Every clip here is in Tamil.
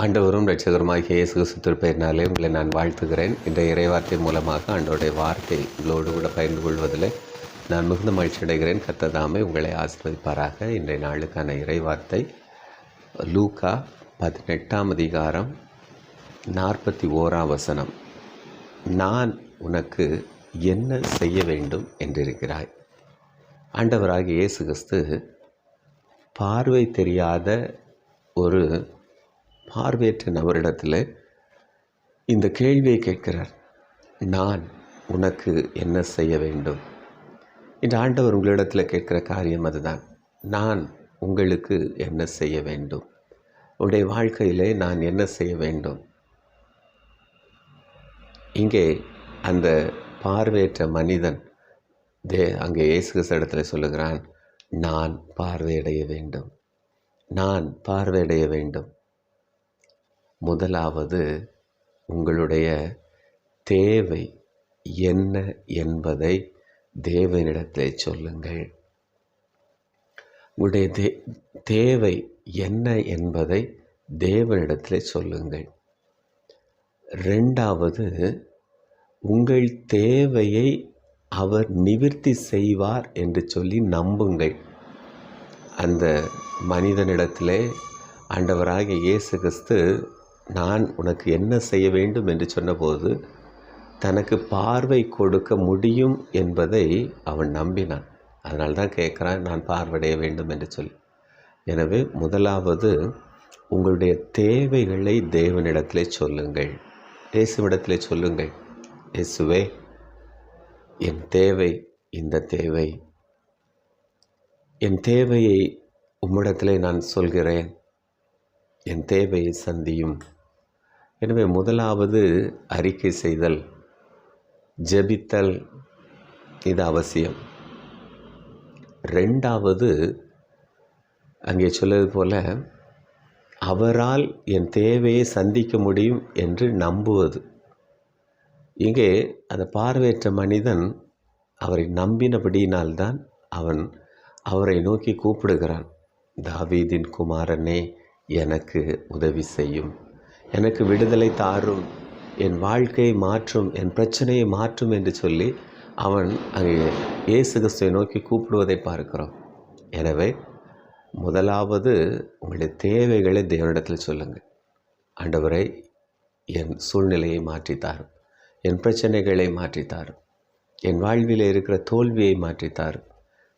ஆண்டவரும் ரட்சகருமாக இயேசு கிறிஸ்து உங்களை நான் வாழ்த்துகிறேன். இந்த இறைவார்த்தை மூலமாக ஆண்டோடைய வார்த்தை உங்களோடு கூட பகிர்ந்து கொள்வதில் நான் மிகுந்த மகிழ்ச்சி அடைகிறேன். கத்ததாமே உங்களை ஆசிர்வதிப்பாராக. இன்றைய நாளுக்கான இறைவார்த்தை லூக்கா பதினெட்டாம் அதிகாரம் நாற்பத்தி ஓராம் வசனம். நான் உனக்கு என்ன செய்ய வேண்டும் என்றிருக்கிறாய்? ஆண்டவராக இயேசு கிறிஸ்து பார்வை தெரியாத ஒரு பார்வையற்ற நபரிடத்தில் இந்த கேள்வியை கேட்கிறார் நான் உனக்கு என்ன செய்ய வேண்டும்? இந்த ஆண்டவர் உங்களிடத்தில் கேட்கிற காரியம் அதுதான். நான் உங்களுக்கு என்ன செய்ய வேண்டும்? உடைய வாழ்க்கையிலே நான் என்ன செய்ய வேண்டும்? இங்கே அந்த பார்வையற்ற மனிதன் தே அங்கே இயேசு இடத்துல சொல்லுகிறான் நான் பார்வையடைய வேண்டும். நான் பார்வையடைய வேண்டும். முதலாவது உங்களுடைய தேவை என்ன என்பதை தேவனிடத்தில் சொல்லுங்கள். உங்களுடைய தே தேவை என்ன என்பதை தேவனிடத்தில் சொல்லுங்கள். ரெண்டாவது உங்கள் தேவையை அவர் நிவிர்த்தி செய்வார் என்று சொல்லி நம்புங்கள். அந்த மனிதனிடத்திலே ஆண்டவராகிய இயேசு கிறிஸ்து நான் உனக்கு என்ன செய்ய வேண்டும் என்று சொன்னபோது தனக்கு பார்வை கொடுக்க முடியும் என்பதை அவன் நம்பினான். அதனால தான் கேட்குறான் நான் பார்வையடைய வேண்டும் என்று சொல்லி. எனவே முதலாவது உங்களுடைய தேவைகளை தேவனிடத்திலே சொல்லுங்கள். இயேசுவிடத்திலே சொல்லுங்கள். இயேசுவே என் தேவை இந்த தேவை. என் தேவையை உம்மிடத்திலே நான் சொல்கிறேன். என் தேவையை சந்தியும். எனவே முதலாவது அறிக்கை செய்தல் ஜெபித்தல் இது அவசியம். ரெண்டாவது அங்கே சொல்லது போல் அவரால் என் தேவையை சந்திக்க முடியும் என்று நம்புவது. இங்கே அந்த பார்வையற்ற மனிதன் அவரை நம்பினபடியினால்தான் அவன் அவரை நோக்கி கூப்பிடுகிறான். தாவீதின் குமாரனே எனக்கு உதவி செய்யும். எனக்கு விடுதலை தாரும். என் வாழ்க்கையை மாற்றும் என் பிரச்சனையை மாற்றும் என்று சொல்லி அவன் அங்கே இயேசு கிறிஸ்துவை நோக்கி கூப்பிடுவதை பார்க்கிறோம். எனவே முதலாவது உங்களுடைய தேவைகளை தேவனிடத்தில் சொல்லுங்கள். ஆண்டவரை என் சூழ்நிலையை மாற்றித்தாரும். என் பிரச்சனைகளை மாற்றித்தாரும். என் வாழ்வில் இருக்கிற தோல்வியை மாற்றித்தாரும்.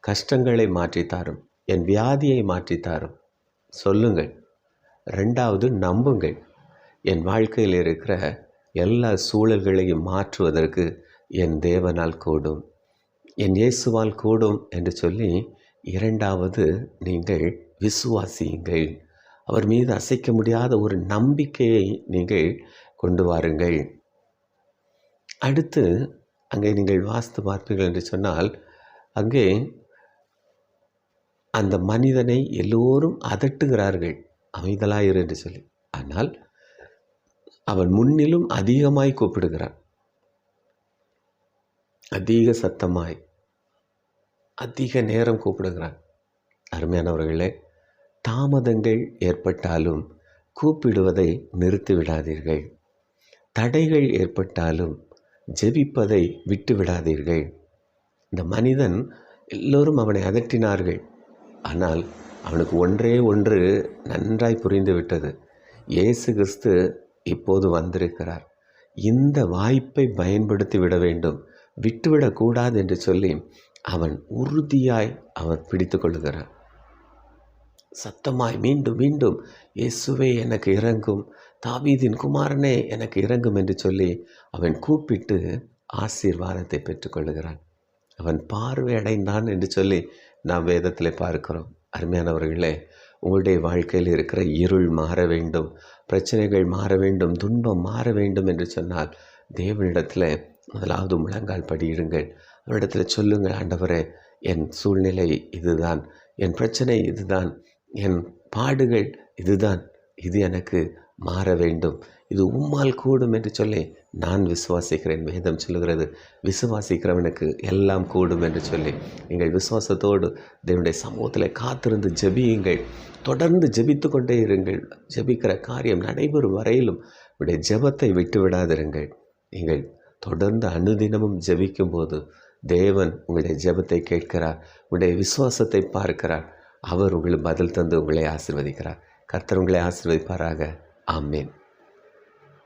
கஷ்டங்களை மாற்றித்தாரும். என் வியாதியை மாற்றித்தாரும். சொல்லுங்கள். ரெண்டாவது நம்புங்கள். என் வாழ்க்கையில் இருக்கிற எல்லா சூழல்களையும் மாற்றுவதற்கு என் தேவனால் கூடும். என் இயேசுவால் கூடும் என்று சொல்லி இரண்டாவது நீங்கள் விசுவாசியுங்கள். அவர் மீது அசைக்க முடியாத ஒரு நம்பிக்கையை நீங்கள் கொண்டு வாருங்கள். அடுத்து அங்கே நீங்கள் வாஸ்து பார்ப்பீர்கள் என்று சொன்னால் அங்கே அந்த மனிதனை எல்லோரும் அதட்டுகிறார்கள். அமைதலாயிரு என்று சொல்லி. ஆனால் அவன் முன்னிலும் அதிகமாய் கூப்பிடுகிறான் அதிக சத்தமாய் அதிக நேரம் கூப்பிடுகிறான் அருமையானவர்களே தாமதங்கள் ஏற்பட்டாலும் கூப்பிடுவதை நிறுத்திவிடாதீர்கள். தடைகள் ஏற்பட்டாலும் ஜெபிப்பதை விட்டு விடாதீர்கள் இந்த மனிதன் எல்லோரும் அவனை அதட்டினார்கள் ஆனால் அவனுக்கு ஒன்றே ஒன்று நன்றாய் புரிந்துவிட்டது. இயேசு கிறிஸ்து இப்போது வந்திருக்கிறார். இந்த வாய்ப்பை பயன்படுத்தி விட வேண்டும். விட்டுவிடக்கூடாது என்று சொல்லி அவன் உறுதியாய் அவன் பிடித்து கொள்கிறான் சத்தமாய் மீண்டும் மீண்டும் இயேசுவே எனக்கு இறங்கும். தாவீதின் குமாரனே எனக்கு இறங்கும் என்று சொல்லி அவன் கூப்பிட்டு ஆசீர்வாதத்தை பெற்றுக்கொள்கிறான் அவன் பார்வை அடைந்தான் என்று சொல்லி நாம் வேதத்தில் பார்க்கிறோம். அருமையானவர்களே உங்களுடைய வாழ்க்கையில் இருக்கிற இருள் மாற வேண்டும் பிரச்சனைகள் மாற வேண்டும் துன்பம் மாற வேண்டும் என்று சொன்னால் தேவனிடத்தில் முதலாவது முழங்கால் படியிடுங்கள். அவரிடத்தில் சொல்லுங்கள் ஆண்டவரே என் சூழ்நிலை இதுதான் என் பிரச்சனை இதுதான் என் பாடுகள் இதுதான் இது எனக்கு மாற வேண்டும் இது உம்மால் கூடும் என்று சொல்லி நான் விசுவாசிக்கிறேன் வேதம் சொல்லுகிறது. விசுவாசிக்கிறவனுக்கு எல்லாம் கூடும் என்று சொல்லி நீங்கள் விசுவாசத்தோடு தேவனுடைய சமூகத்தில் காத்திருந்து ஜெபியுங்கள். தொடர்ந்து ஜபித்து கொண்டே இருங்கள். ஜெபிக்கிற காரியம் நடைபெறும் வரையிலும் உடைய ஜெபத்தை விட்டு விடாதிருங்கள் நீங்கள் தொடர்ந்து அனுதினமும் ஜெபிக்கும் போது தேவன் உங்களுடைய ஜெபத்தை கேட்கிறார் உங்களுடைய விசுவாசத்தை பார்க்கிறார். அவர் உங்களுக்கு பதில் தந்து உங்களை ஆசிர்வதிக்கிறார். கர்த்தர் உங்களை ஆசிர்வதிப்பாராக. ஆமேன்.